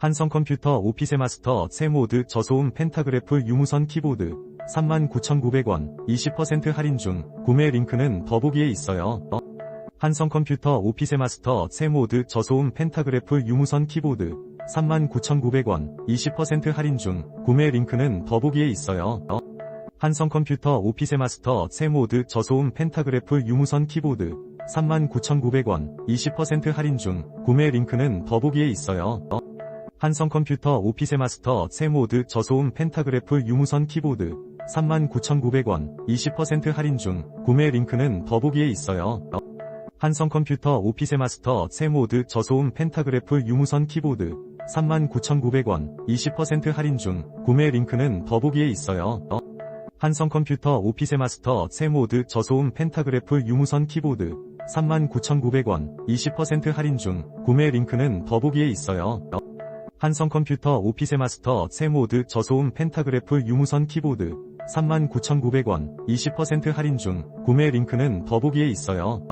한성 컴퓨터 오피스 마스터 새 모드 저소음 펜타그래프 유무선 키보드 39,900원 20% 할인 중 구매 링크는 더보기에 있어요. 한성 컴퓨터 오피스 마스터 새 모드 저소음 펜타그래프 유무선 키보드 39,900원 20% 할인 중 구매 링크는 더보기에 있어요. 한성 컴퓨터 오피스 마스터 새 모드 저소음 펜타그래프 유무선 키보드 39,900원 20% 할인 중 구매 링크는 더보기에 있어요. 한성 컴퓨터 오피스 마스터 새 모드 저소음 펜타그래프 유무선 키보드 39,900원 20% 할인 중 구매 링크는 더보기에 있어요. 한성 컴퓨터 오피스 마스터 새 모드 저소음 펜타그래프 유무선 키보드 39,900원 20% 할인 중 구매 링크는 더보기에 있어요. 한성 컴퓨터 오피스 마스터 새 모드 저소음 펜타그래프 유무선 키보드 39,900원 20% 할인 중 구매 링크는 더보기에 있어요. 한성 컴퓨터 오피스 마스터 새 모드 저소음 펜타그래프 유무선 키보드 39,900원 20% 할인 중 구매 링크는 더보기에 있어요.